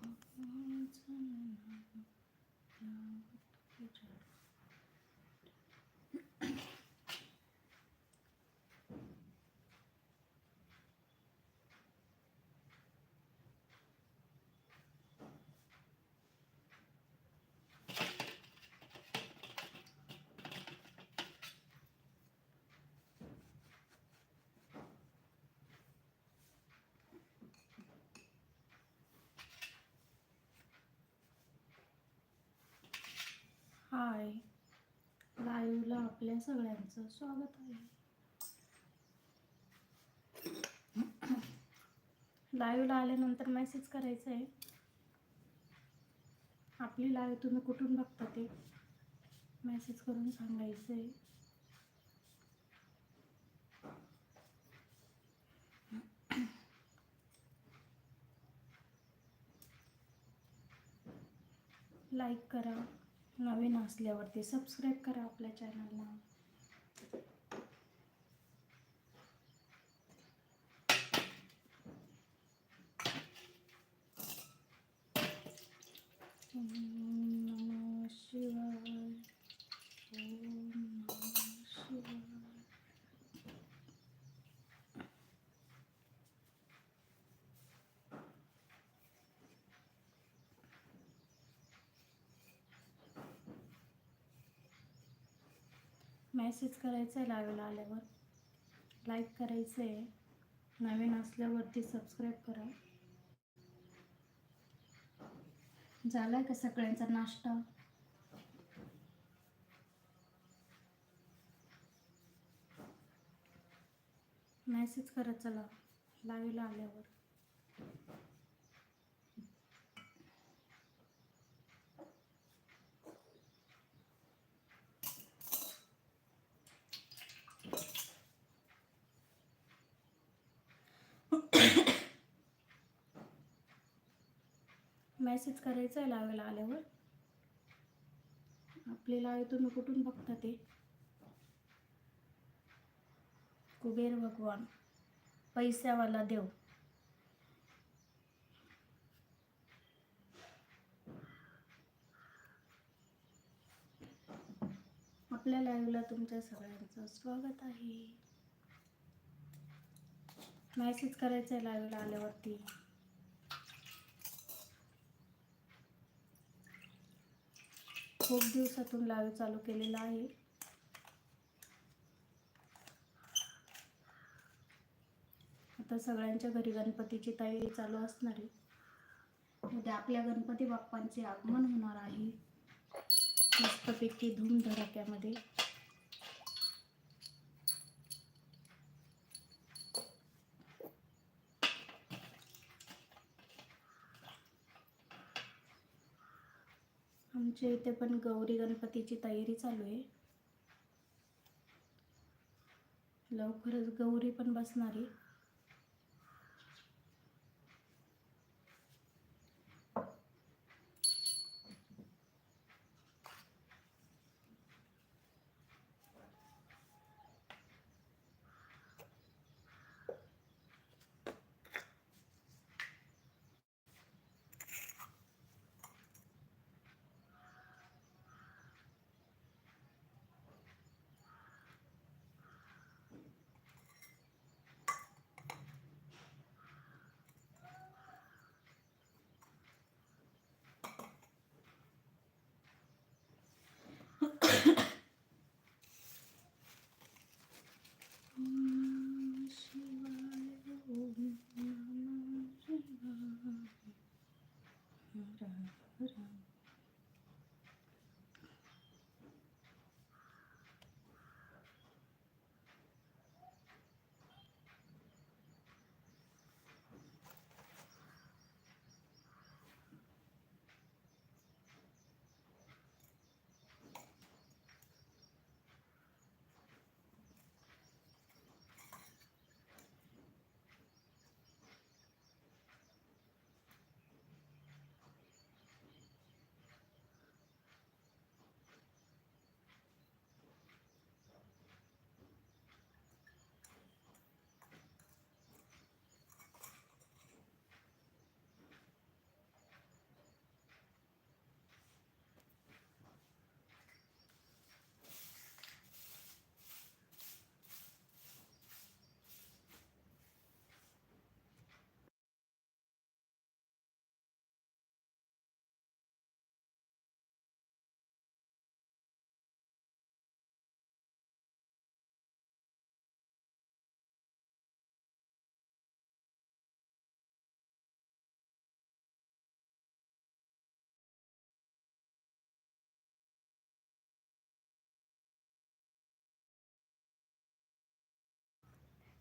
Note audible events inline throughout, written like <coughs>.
Tamam. आपल्या सगळ्यांचं स्वागत आहे. लाईव्हला आल्यानंतर मेसेज करायचा आहे आपली लाईव्ह तुम्ही कुठून बघता ते मेसेज करून सांगायचं आहे लाईक करा. नवीन असल्यावरती सबस्क्राईब करा आपल्या चॅनलला ओम नमः शिवाय ओम नमः शिवाय मेसेज करायचा आहे लावायला आल्यावर. लाईक करायचं आहे नवीन असल्यावरती सबस्क्राईब करा. झालाय का सगळ्यांचा नाश्ता? मेसेज करा चला लाईव्हला आल्यावर. मेसेज करायचा आहे लावायला आल्यावर. आपले लाईव्ह तुम्ही कुठून बघता ते? कुबेर भगवान पैशावाला देव. आपल्या लाईव्हला तुमच्या सगळ्यांचं स्वागत आहे. मेसेज करायचा आहे लाईव्हला आल्यावरती. खूप दिवसातून लाईव्ह चालू केलेला आहे. आता सगळ्यांच्या घरी गणपतीची तयारी चालू असणार आहे. उद्या आपल्या गणपती बाप्पांचे आगमन होणार आहे. मस्तपैकी धूमधडाक्यामध्ये. आमच्या इथे पण गौरी गणपतीची तयारी चालू आहे. लवकरच गौरी पण बसणार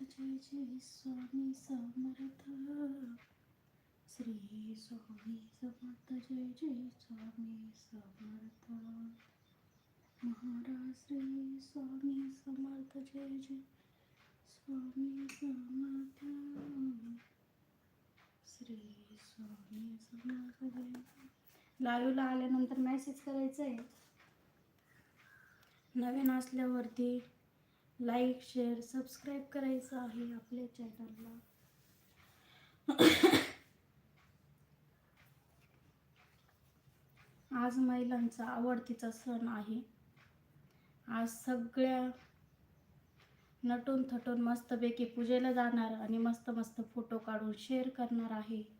जय जय स्वामी समर्थ श्री स्वामी समर्थ जय जय स्वामी समर्थ महाराज श्री स्वामी समर्थ जय जय स्वामी समर्थ श्री स्वामी समर्थ जय जय लाईव्हला आल्यानंतर मेसेज करायचा आहे नवीन असल्यावरती लाईक शेअर सबस्क्राईब करायचं आहे आपल्या चॅनलला. आज महिलांचा आवडतीचा सण आहे. आज सगळ्या नटून थटून मस्तपैकी पूजेला जाणार आणि मस्त मस्त फोटो काढून शेअर करणार आहे.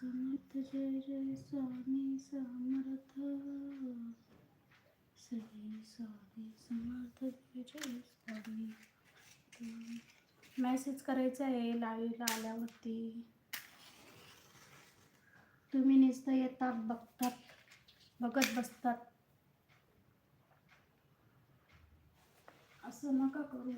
समर्थ जय जय स्वामी समर्थ। श्री स्वामी समर्थ जय जय स्वामी। मेसेज करायचा आहे लाईव्हला आल्यावरती. तुम्ही नुसतं येतात बघतात बघत बसतात. असं नका करू.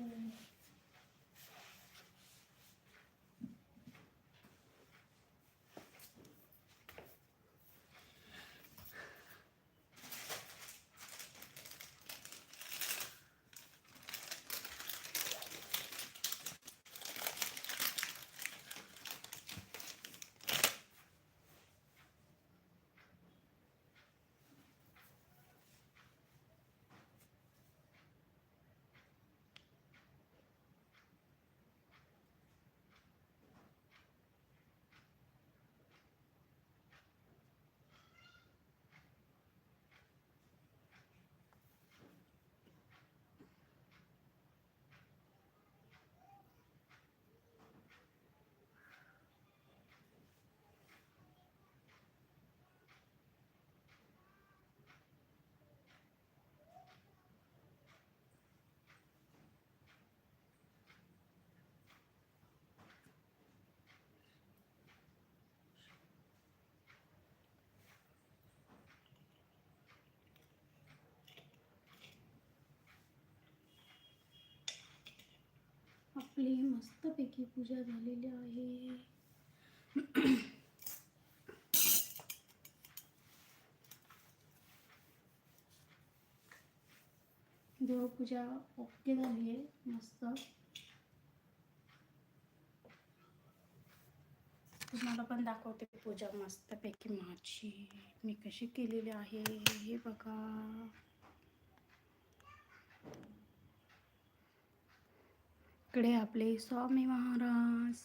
आपली मस्तपैकी पूजा झालेली आहे. देवपूजा ओके झाली मस्त. तुम्हाला पण दाखवते पूजा मस्तपैकी माझी. मी कशी केलेली आहे, हे बघा. इकडे आपले स्वामी महाराज.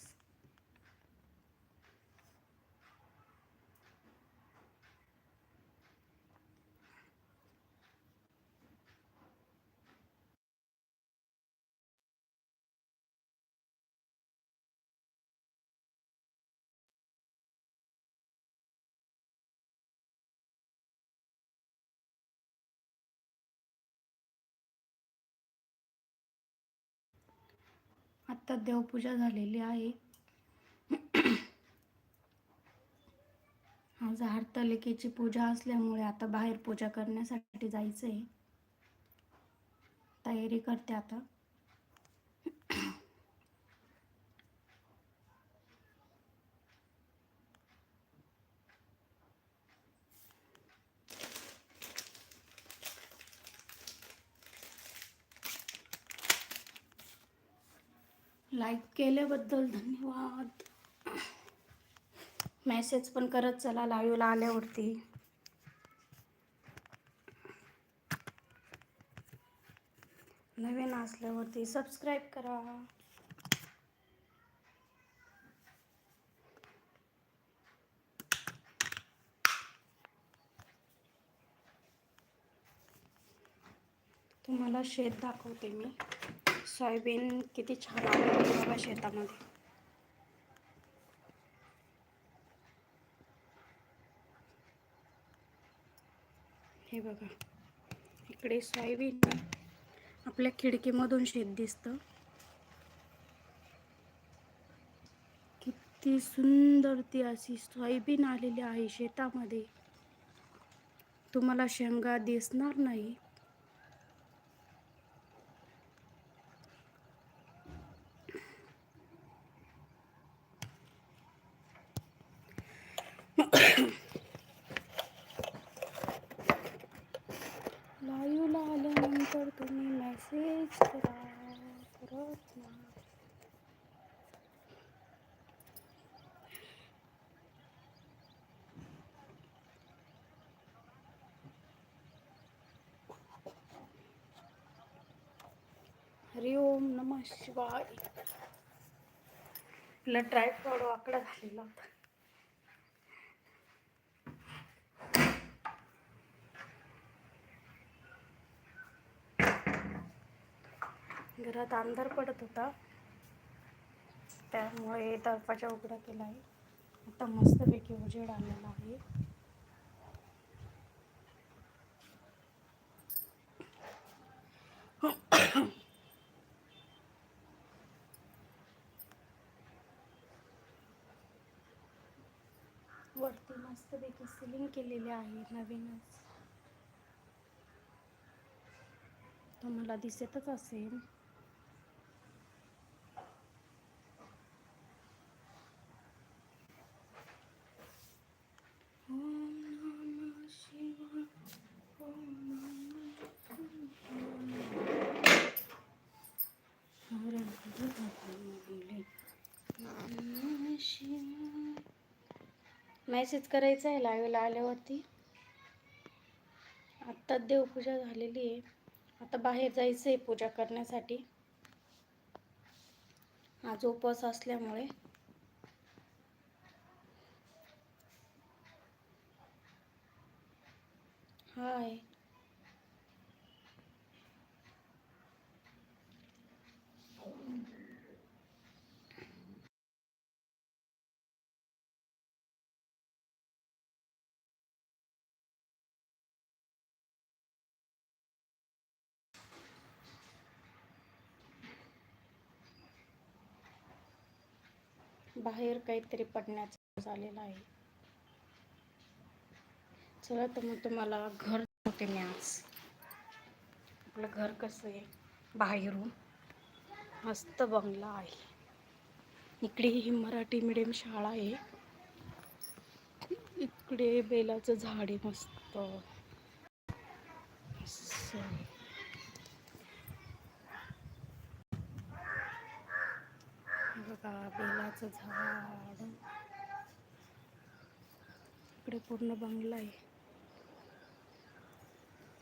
आत्ता देवपूजा झालेली आहे. <clears throat> आज हरतालिकेची पूजा असल्यामुळे आता बाहेर पूजा करण्यासाठी जायचं आहे तयारी करते आता. लाईक केल्याबद्दल धन्यवाद. मेसेज पण करत चला लाईव्हला आल्यावरती. नवीन असल्यावरती सबस्क्राईब करा. तुम्हाला शेत दाखवते मी. सोयाबीन किती छान आलेली आहे शेतामध्ये. हे बघा इकडे सोयाबीन आपल्या खिडकीमधून शेत दिसतं. किती सुंदर ती अशी सोयाबीन आलेली आहे शेतामध्ये. तुम्हाला शेंगा दिसणार नाही. लाईव्हला आल्यानंतर तुम्ही मेसेज करा करत हरि ओम नमः शिवाय. आपला ट्रायपॉड आकडा झालेला होता. घरात अंधार पडत होता. त्यामुळे दरवाजा उघडा केला आहे. आता मस्तपैकी उजेड आलेला आहे. वरती मस्तपैकी सिलिंग केलेले आहे नवीनच. तुम्हाला दिसतच असेल ओम नमः शिवाय ओम नमः शिवाय. नमः शिवाय. मेसेज करायचा आहे लाईव्हला आल्यावरती. आत्ताच देवपूजा झालेली आहे. आता बाहेर जायचं आहे पूजा करण्यासाठी. आज उपवास असल्यामुळे. बाहेर काहीतरी पडण्याचं झालेलं आहे. चला तर मग तुम्हाला घर होते मी आज. आपलं घर कसं आहे? बाहेरून मस्त बंगला आहे. इकडे ही मराठी मिडियम शाळा आहे. इकडे बेलाचं झाड आहे मस्त असं. हे बघा बेलाचं झाड. इकडे पूर्ण बंगला आहे.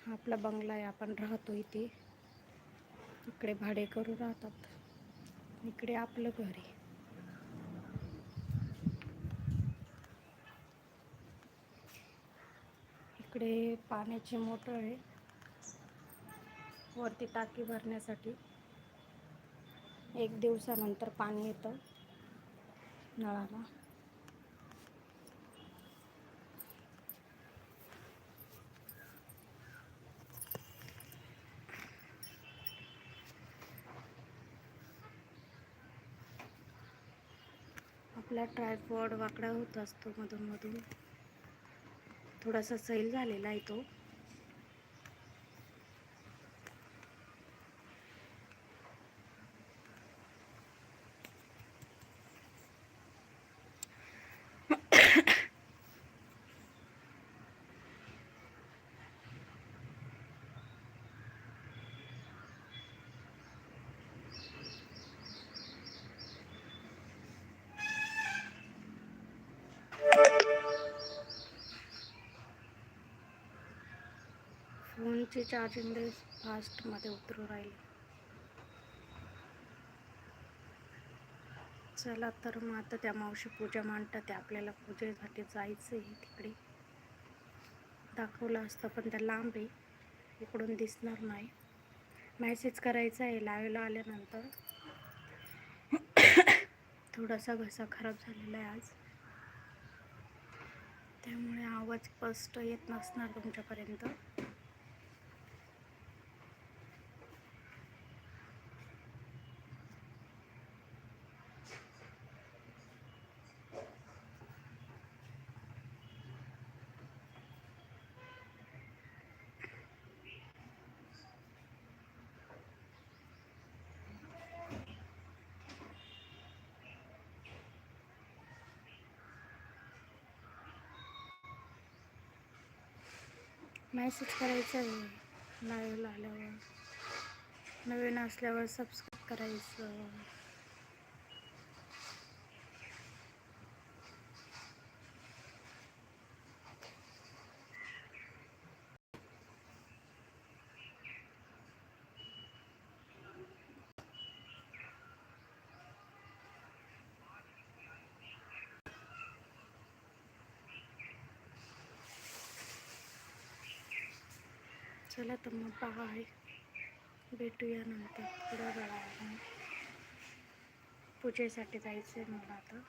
हा आपला बंगला आहे आपण राहतो इथे. इकडे भाडे करू राहतात. इकडे आपलं घर आहे. इकडे पाण्याची मोटर आहे. वरती टाकी भरण्यासाठी. एक दिवसानंतर पाणी येतं नळाला. आपला ट्रायफॉड वाकडा होत असतो मधून मधून. थोडासा सैल झालेला आहे तो. फोनची चार्जिंग लई फास्टमध्ये उतरू राहील. चला तर मग आता त्या मावशी पूजा मांडतात ते आपल्याला पूजेसाठी जायचं आहे तिकडे. दाखवलं असतं पण त्या लांब आहे इकडून दिसणार नाही. मॅसेज करायचा आहे लाईव्हला आल्यानंतर. <coughs> थोडासा घसा खराब झालेला आहे आज. त्यामुळे आवाज स्पष्ट येत नसणार तुमच्यापर्यंत. मेसेज करायचा आहे. लाईव्हला आल्यावर. नवीन असल्यावर सबस्क्राईब करायचं. चला तर मग बाय भेटूया नंतर. थोड्या वेळाने पूजेसाठी जायचं आहे मला आता.